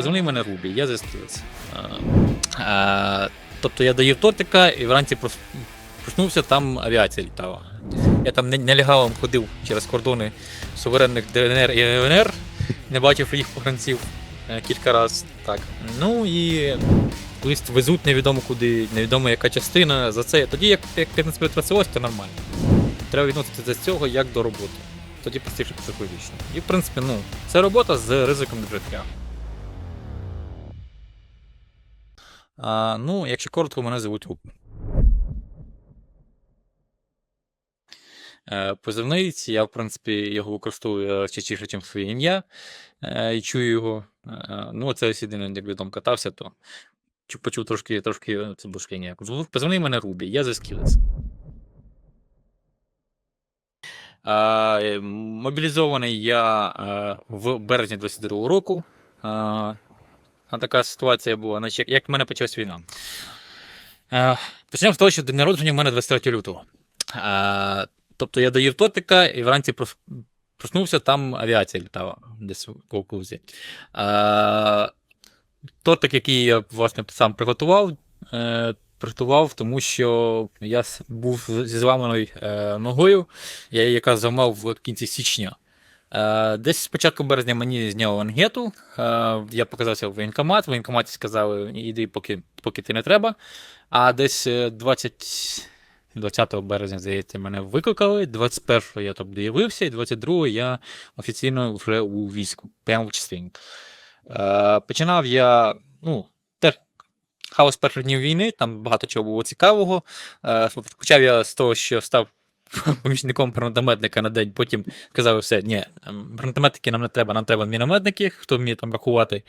позивний мене Рубі, я застілець. Тобто я доїв тортика і вранці проснувся, там авіація літала. Я там не- нелегалом ходив через кордони суверенних ДНР і ЛНР, не бачив їх погранців е, кілька разів. Так. Ну і лист везуть невідомо куди, невідомо яка частина. За це тоді, як, як ти не співпрацював, то нормально. Треба відноситися до цього як до роботи. Тоді простіше психологічно. І в принципі, ну, це робота з ризиком для життя. А, ну, якщо коротко, мене звуть Руб. Е, Позивний, я, в принципі, його використовую е, частіше, ніж своє ім'я, е, і чую його. Ну, це ось єдине, якби там катався, то почув трошки, трошки це бушкання. Позивний мене Рубі, я за скілець. Е, Мобілізований я в березні 22 року. А, така ситуація була, значить, як- як в мене почалась війна. Е, Почнемо з того, що день народження в мене 23 лютого. Е, Тобто я доїв тортика і вранці проснувся, там авіація літала десь в окрузі. Е, Тортик, який я власне сам приготував, е, приготував, тому що я був зі зламаною е, ногою, я її якраз зламав в кінці січня. Е, Десь з початку березня мені зняли ангету. Е, Я показався в воєнкомат. В воєнкоматі сказали, іди, поки, поки ти не треба. А десь е, 20, 20 березня, здається, мене викликали. 21 я там доявився, і 22 я офіційно вже у війську, прямо в частині. Починав я, ну, теж хаос перших днів війни, там багато чого було цікавого. Почав я з того, що став помічником гранатометника на день, потім сказали все, ні, ем, гранатометники нам не треба, нам треба мінометники, хто вміє там рахувати.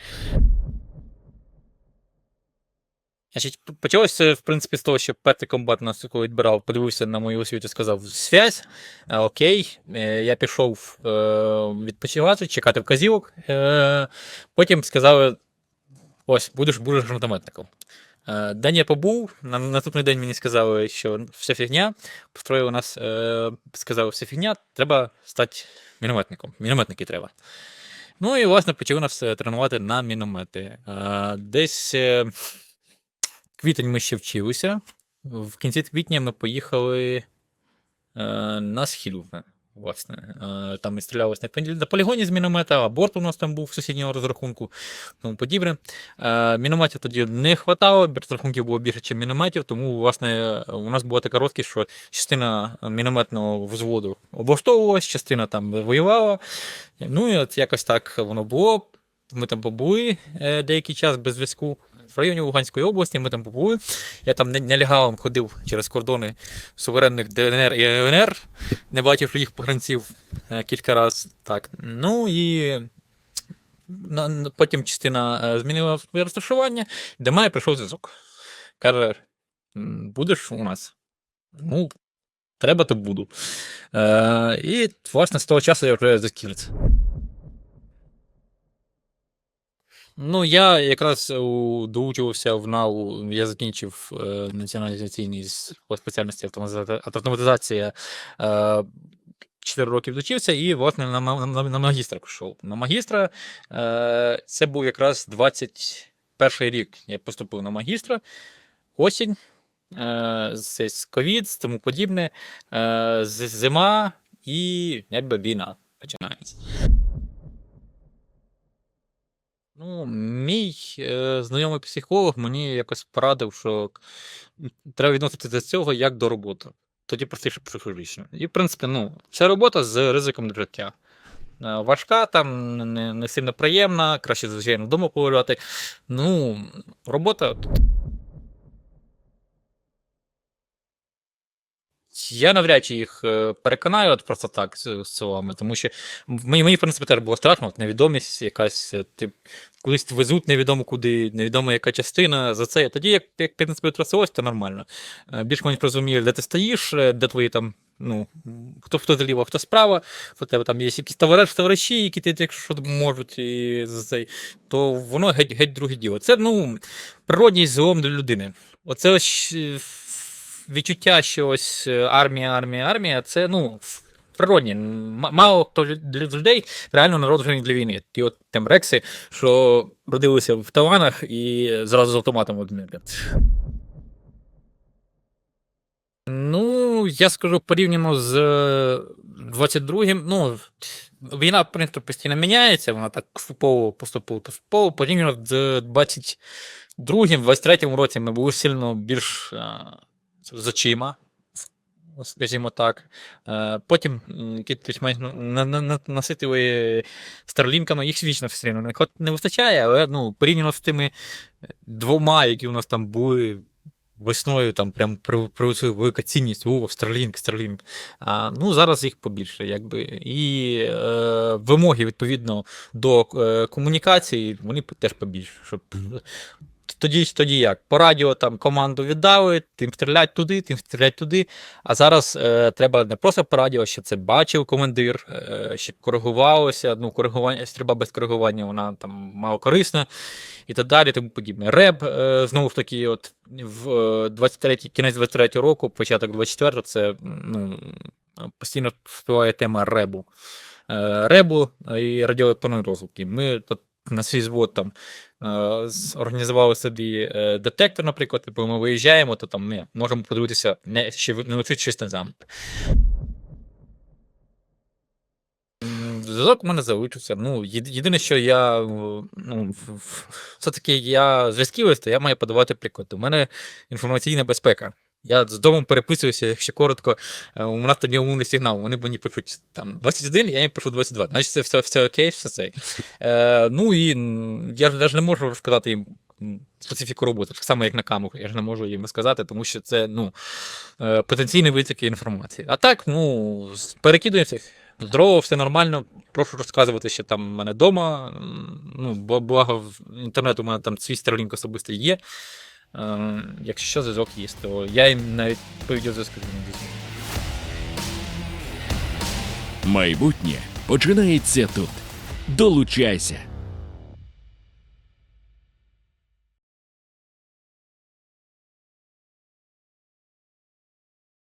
Значить, почалося, в принципі, з того, що перший комбат нас коли відбирав, подивився на мою освіту і сказав: связь, е, окей. Е, Я пішов е, відпочивати, чекати вказівок. Потім сказали: ось, будеш, будеш гранатометником. Е, День я побув, на наступний день мені сказали, що вся фігня. Построїли нас, е, сказали, вся фігня, треба стати мінометником. Мінометники треба. Ну і, власне, почали нас е, тренувати на міномети. Десь квітень ми ще вчилися. В кінці квітня ми поїхали на схід. Власне, Е, там ми стрілялися на полігоні з міномета, а борт у нас там був сусіднього розрахунку, тому подібне. Е, Мінометів тоді не хватало, розрахунків було більше, ніж мінометів, тому власне у нас була така розкіш, що частина мінометного взводу облаштовувалась, частина там воювала. Ну і от якось так воно було. Ми там побули е, деякий час без зв'язку. В районі Луганської області ми там побули. Я там нелегалом ходив через кордони суверенних ДНР і ЛНР, не бачив їх погранців е, кілька разів. Так. Ну і потім частина е, змінила своє розташування, до прийшов зв'язок. Каже: будеш у нас? Ну, треба, то буду. Е, і, власне, з того часу я вже заскілець. Ну, я якраз у, доучувався в НАУ, я закінчив е, націоналізаційний з спеціальності автоматиза- автоматизація. Е, 4 роки вдучився і, власне, на, ма- на, на магістра пішов. На магістра е, це був якраз 21 рік. Я поступив на магістра. Осінь, е, з ковід, тому подібне, е, зима і якби війна починається. Ну, мій е, знайомий психолог мені якось порадив, що треба відноситися до цього як до роботи. Тоді простіше психологічно. І, в принципі, ну, це робота з ризиком для життя. Е, Важка, там не, не сильно приємна, краще, звичайно, вдома погуляти. Ну, робота. Я навряд чи їх е, переконаю от просто так з, словами, тому що мені, мені, в принципі, теж було страшно, от невідомість якась, е, ти кудись везуть невідомо куди, невідомо яка частина за це. Тоді, як, як ти себе трасилось, то нормально. Е, Більш-менш розумієш, де ти стоїш, де твої там, ну, хто хто зліва, хто справа, у тебе там є якісь товариш, товариші, які ти якщо можуть, і цей, то воно геть, геть друге діло. Це ну, природній злом для людини. Оце ось відчуття, що ось е, армія, армія, армія, це ну. природні. Мало хто для людей реально народжений для війни. Ті от темрекси, що родилися в таванах і зразу з автоматом одмірли. Ну, я скажу порівняно з е, 22-м, ну, війна, в принципі, постійно міняється, вона так поступово, поступово, поступово. Порівняно з 22-м, 23-м році ми були сильно більш а, з очима, скажімо так. Е, Потім на- наситили старлінками, їх вічно все рівно не, не вистачає, але ну, порівняно з тими двома, які у нас там були весною, там прям при- велика цінність, о, Starlink, Starlink. А, ну, зараз їх побільше, якби. І е, вимоги відповідно до е, комунікації, вони теж побільше. Щоб... Тоді, тоді як? По радіо там команду віддали, тим стрілять туди, тим стрілять туди. А зараз е, треба не просто по радіо, щоб це бачив командир, е, щоб коригувалося. Ну, коригування, стрільба без коригування, вона там мало корисна і так далі, тому подібне. Реб, е, знову ж таки, от в е, 23 кінець 23 року, початок 24 це ну, постійно співає тема ребу. Е, Ребу і радіоелектронної розвитки. Ми тут на свій звод там е, організували собі е, детектор, наприклад, бо ми виїжджаємо, то там ми можемо подивитися, не, ще не лучить щось на. Зв'язок у мене залишився. Ну, єдине, що я е, ну, все-таки я зв'язківець, то я маю подавати приклад. У мене інформаційна безпека. Я з домом переписуюся, якщо коротко, е, у нас тоді умовний сигнал. Вони мені пишуть там 21, я їм пишу 22. Значить, це все, все окей, все це. Е, ну і я ж навіть не можу розказати їм специфіку роботи, так само як на камеру. Я ж не можу їм сказати, тому що це ну, е, потенційний витік інформації. А так, ну, перекидуємося. Здорово, все нормально. Прошу розказувати, що там в мене вдома. Ну, благо інтернет у мене там свій стрілінк особистий є. Е, якщо що, зв'язок є, то я їм навіть по відеозв'язку не візьму. Майбутнє починається тут. Долучайся.